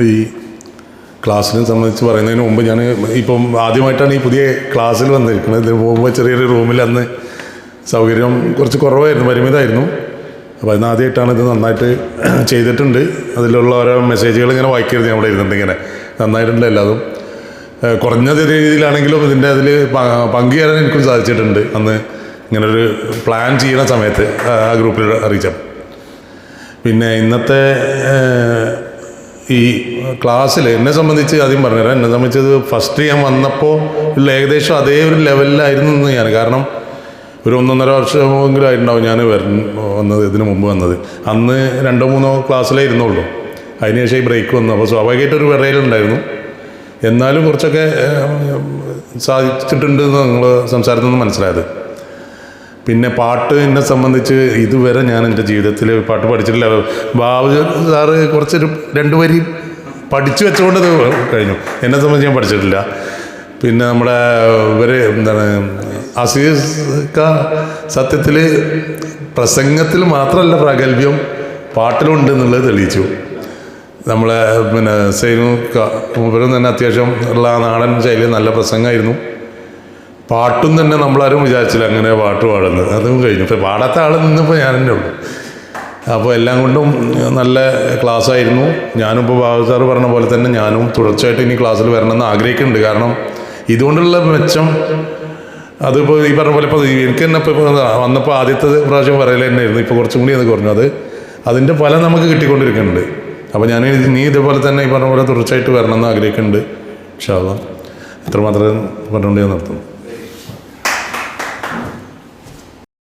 ഈ ക്ലാസ്സിനെ സംബന്ധിച്ച് പറയുന്നതിന് മുമ്പ് ഞാൻ ഇപ്പം ആദ്യമായിട്ടാണ് ഈ പുതിയ ക്ലാസ്സിൽ വന്നിരിക്കുന്നത്. ഇതിന് പോകുമ്പോൾ ചെറിയൊരു റൂമിൽ അന്ന് സൗകര്യം കുറച്ച് കുറവായിരുന്നു പരിമിതമായിരുന്നു. അപ്പോൾ അതിന് ആദ്യമായിട്ടാണ് ഇത് നന്നായിട്ട് ചെയ്തിട്ടുണ്ട്. അതിലുള്ള ഓരോ മെസ്സേജുകൾ ഇങ്ങനെ വായിക്കരുത് നമ്മൾ ഇരുന്നിട്ട് ഇങ്ങനെ. നന്നായിട്ടുണ്ട് എല്ലാതും. കുറഞ്ഞ രീതിയിലാണെങ്കിലും ഇതിന്റെ അതിൽ പങ്കുചേരാൻ എനിക്കും സാധിച്ചിട്ടുണ്ട്. അന്ന് ഇങ്ങനൊരു പ്ലാൻ ചെയ്യുന്ന സമയത്ത് ആ ഗ്രൂപ്പിൽ അറിയിച്ചപ്പോൾ പിന്നെ ഇന്നത്തെ ഈ ക്ലാസ്സിൽ എന്നെ സംബന്ധിച്ച് ആദ്യം പറഞ്ഞുതരാം. എന്നെ സംബന്ധിച്ചത് ഫസ്റ്റ് ഞാൻ വന്നപ്പോൾ ഉള്ള ഏകദേശം അതേ ഒരു ലെവലിലായിരുന്നു ഞാൻ കാരണം ഒരു ഒന്നൊന്നര വർഷമെങ്കിലും ആയിട്ടുണ്ടാവും ഞാൻ വര വന്നത് ഇതിന് മുമ്പ് വന്നത്. അന്ന് രണ്ടോ മൂന്നോ ക്ലാസ്സിലേ ഇരുന്നുള്ളൂ. അതിനുശേഷം ഈ ബ്രേക്ക് വന്നു. അപ്പോൾ സ്വാഭാവികമായിട്ടൊരു വിറയലുണ്ടായിരുന്നു. എന്നാലും കുറച്ചൊക്കെ സാധിച്ചിട്ടുണ്ട് എന്ന് നിങ്ങൾ സംസാരത്തിൽ നിന്ന് മനസ്സിലായത്. പിന്നെ പാട്ട് എന്നെ സംബന്ധിച്ച് ഇതുവരെ ഞാൻ എന്റെ ജീവിതത്തിൽ പാട്ട് പഠിച്ചിട്ടില്ല. ബാബു സാറ് കുറച്ചൊരു രണ്ട് വരി പഠിച്ചു വെച്ചുകൊണ്ട് കഴിഞ്ഞു. എന്നെ സംബന്ധിച്ച് ഞാൻ പഠിച്ചിട്ടില്ല. പിന്നെ നമ്മുടെ ഇവർ എന്താണ് അസീസ് സത്യത്തിൽ പ്രസംഗത്തിൽ മാത്രമല്ല പ്രാഗൽഭ്യം പാട്ടിലുണ്ട് എന്നുള്ളത് തെളിയിച്ചു. നമ്മളെ പിന്നെ സൈനു ഇവരും തന്നെ അത്യാവശ്യം ഉള്ള നാടൻ ശൈലി നല്ല പ്രസംഗമായിരുന്നു. പാട്ടും തന്നെ നമ്മളാരും വിചാരിച്ചില്ല അങ്ങനെ പാട്ട് പാടുന്നത്. അതും കഴിഞ്ഞു. ഇപ്പം പാടാത്ത ആൾ നിന്നിപ്പോൾ ഞാൻ തന്നെ ഉള്ളൂ. അപ്പോൾ എല്ലാം കൊണ്ടും നല്ല ക്ലാസ് ആയിരുന്നു. ഇപ്പോൾ ബാബു സാറ് പറഞ്ഞ പോലെ തന്നെ ഞാനും തുടർച്ചയായിട്ട് ഇനി ക്ലാസ്സിൽ വരണമെന്ന് ആഗ്രഹിക്കുന്നുണ്ട്. കാരണം ഇതുകൊണ്ടുള്ള മെച്ചം അതിപ്പോൾ ഈ പറഞ്ഞ പോലെ ഇപ്പോൾ എനിക്ക് തന്നെ ഇപ്പോൾ വന്നപ്പോൾ ആദ്യത്തെ പ്രാവശ്യം പറയൽ തന്നെയായിരുന്നു. ഇപ്പോൾ കുറച്ചും കൂടി അത് കുറഞ്ഞു. അത് അതിന്റെ ഫലം നമുക്ക് കിട്ടിക്കൊണ്ടിരിക്കുന്നുണ്ട്. അപ്പോൾ ഞാൻ നീ ഇതേപോലെ തന്നെ ഈ പറഞ്ഞ പോലെ തുടർച്ചയായിട്ട് വരണമെന്ന് ആഗ്രഹിക്കുന്നുണ്ട്. ഷാ ഇത്രമാത്രം പറഞ്ഞുകൊണ്ട് ഞാൻ നിർത്തുന്നു.